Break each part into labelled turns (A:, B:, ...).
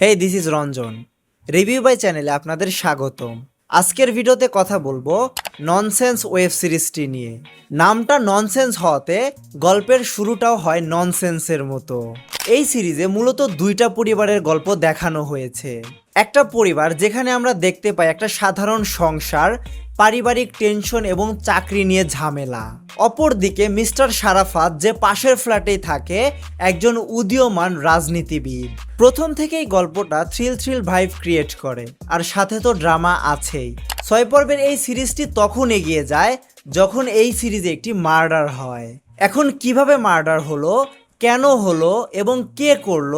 A: Hey this is Ranjan review by চ্যানেলে আপনাদের স্বাগতম। আজকের ভিডিওতে কথা বলব ননসেন্স ওয়েব সিরিজটি নিয়ে। নামটা ননসেন্স হওয়াতে গল্পের শুরুটাও হয় ননসেন্সের মতো। এই সিরিজে মূলত দুইটা পরিবারের গল্প দেখানো হয়েছে। একটা পরিবার যেখানে আমরা দেখতে পাই একটা সাধারণ সংসার, পারিবারিক টেনশন এবং চাকরি নিয়ে ঝামেলা। অপরদিকে মিস্টার সারাফাত যে পাশের ফ্ল্যাটেই থাকে, একজন উদীয়মান রাজনীতিবিদ। প্রথম থেকেই গল্পটা থ্রিল থ্রিল ভাইব ক্রিয়েট করে, আর সাথে তো ড্রামা আছেই। ছয় পর্বের এই সিরিজটি তখন এগিয়ে যায় যখন এই সিরিজে একটি মার্ডার হয়। এখন কীভাবে মার্ডার হলো কেন হলো এবং কে করল,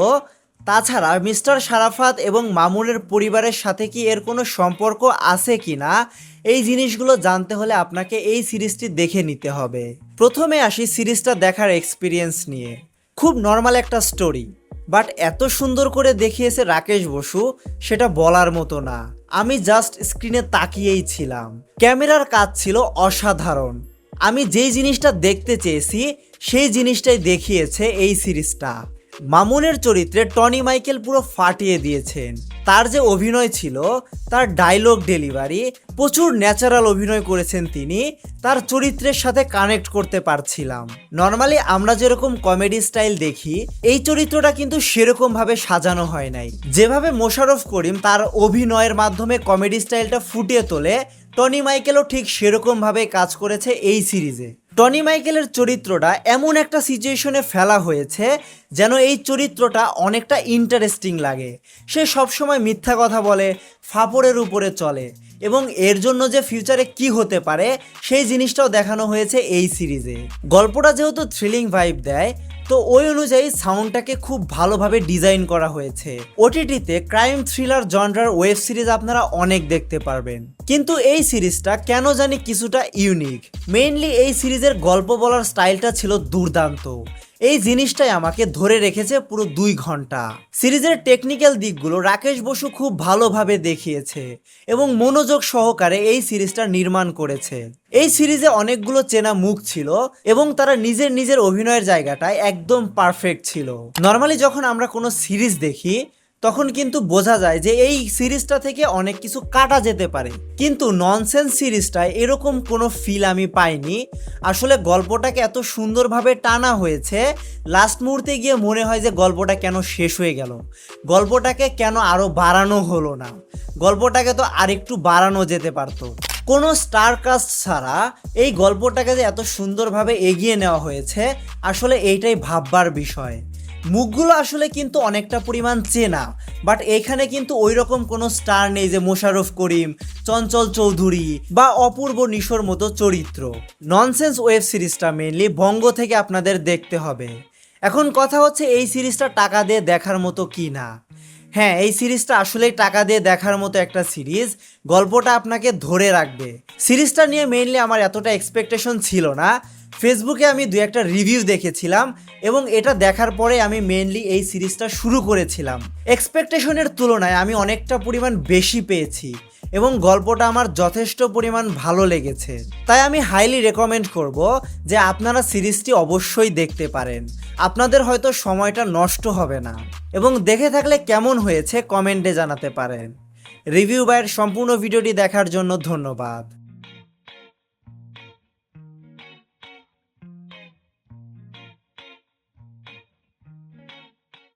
A: তাছাড়া মিস্টার সারাফাত এবং মামুনের পরিবারের সাথে কি এর কোনো সম্পর্ক আছে কি না, এই জিনিসগুলো জানতে হলে আপনাকে এই সিরিজটি দেখে নিতে হবে। প্রথমে আসি সিরিজটা দেখার এক্সপিরিয়েন্স নিয়ে। খুব নর্মাল একটা স্টোরি বাট এত সুন্দর করে দেখিয়েছে রাকেশ বসু, সেটা বলার মতো না। আমি জাস্ট স্ক্রিনে তাকিয়েই ছিলাম। ক্যামেরার কাজ ছিল অসাধারণ। আমি যেই জিনিসটা দেখতে চেয়েছি, সেই জিনিসটাই দেখিয়েছে এই সিরিজটা। মামুনের চরিত্রে টনি মাইকেল পুরো ফাটিয়ে দিয়েছেন। তার যে অভিনয় ছিল, তার ডায়লগ ডেলিভারি প্রচুর ন্যাচারাল অভিনয় করেছেন তিনি, তার চরিত্রের সাথে কানেক্ট করতে পারছিলাম। নর্মালি আমরা যেরকম কমেডি স্টাইল দেখি, এই চরিত্রটা কিন্তু সেরকম ভাবে সাজানো হয় নাই। যেভাবে মোশারফ করিম তার অভিনয়ের মাধ্যমে কমেডি স্টাইলটা ফুটিয়ে তোলে টনি মাইকেলও ঠিক সেরকমভাবে কাজ করেছে এই সিরিজে। টনি মাইকেলের চরিত্রটা এমন একটা সিচুয়েশনে ফেলা হয়েছে যেন এই চরিত্রটা অনেকটা ইন্টারেস্টিং লাগে। সে সবসময় মিথ্যা কথা বলে, ফাপড়ের উপরে চলে। এবং এর জন্য যে ফিউচারে কি হতে পারে, সেই জিনিসটাও দেখানো হয়েছে এই সিরিজে। গল্পটা যেহেতু থ্রিলিং ভাইব দেয়, তো ওই অনুযায়ী সাউন্ডটাকে খুব ভালোভাবে ডিজাইন করা হয়েছে। ওটিটিতে ক্রাইম থ্রিলার জনরার ওয়েব সিরিজ আপনারা অনেক দেখতে পারবেন। কিন্তু এই সিরিজটা কেন জানি কিছুটা ইউনিক মেইনলি এই সিরিজের গল্প বলার স্টাইলটা ছিল দুর্দান্ত। এই জিনিসটাই আমাকে ধরে রেখেছে পুরো দুই ঘণ্টা। সিরিজের টেকনিক্যাল দিকগুলো রাকেশ বসু খুব ভালোভাবে দেখিয়েছে এবং মনোযোগ সহকারে এই সিরিজটা নির্মাণ করেছে। এই সিরিজে অনেকগুলো চেনা মুখ ছিল এবং তারা নিজের নিজের অভিনয়ের জায়গাটায় একদম পারফেক্ট ছিল। নর্মালি যখন আমরা কোনো সিরিজ দেখি তখন কিন্তু বোঝা যায় যে এই সিরিজটা থেকে অনেক কিছু কাটা যেতে পারে। কিন্তু ননসেন্স সিরিজটায় এরকম কোনো ফিল আমি পাইনি। আসলে গল্পটাকে এত সুন্দরভাবে টানা হয়েছে লাস্ট মুহূর্তে গিয়ে মনে হয় যে গল্পটা কেন শেষ হয়ে গেল। গল্পটাকে কেন আরও বাড়ানো হলো না? গল্পটাকে তো আরেকটু বাড়ানো যেতে পারতো। কোনো স্টার কাস্ট ছাড়া এই গল্পটাকে যে এত সুন্দরভাবে এগিয়ে নেওয়া হয়েছে, আসলে এইটাই ভাববার বিষয়। মুখগুলো আসলে কিন্তু অনেকটা পরিমাণ চেনা বাট এখানে কিন্তু ওই রকম কোনো স্টার নেই যে মোশারফ করিম, চঞ্চল চৌধুরী বা অপূর্ব নিশোর মতো চরিত্র। ননসেন্স ওয়েব সিরিজটা মেনলি বঙ্গ থেকে আপনাদের দেখতে হবে। এখন কথা হচ্ছে এই সিরিজটা টাকা দিয়ে দেখার মতো কি না হ্যাঁ এই সিরিজটা আসলেই টাকা দিয়ে দেখার মতো একটা সিরিজ গল্পটা আপনাকে ধরে রাখবে। সিরিজটা নিয়ে মেইনলি আমার এতটা এক্সপেকটেশন ছিল না ফেসবুকে আমি দু একটা রিভিউ দেখেছিলাম এবং এটা দেখার পরে আমি মেনলি এই সিরিজটা শুরু করেছিলাম। এক্সপেকটেশনের তুলনায় আমি অনেকটা পরিমাণ বেশি পেয়েছি এবং গল্পটা আমার যথেষ্ট পরিমাণ ভালো লেগেছে। তাই আমি হাইলি রেকমেন্ড করব যে আপনারা সিরিজটি অবশ্যই দেখতে পারেন। আপনাদের হয়তো সময়টা নষ্ট হবে না এবং দেখে থাকলে কেমন হয়েছে কমেন্টে জানাতে পারেন। রিভিউ বাইয়ের সম্পূর্ণ ভিডিওটি দেখার জন্য ধন্যবাদ।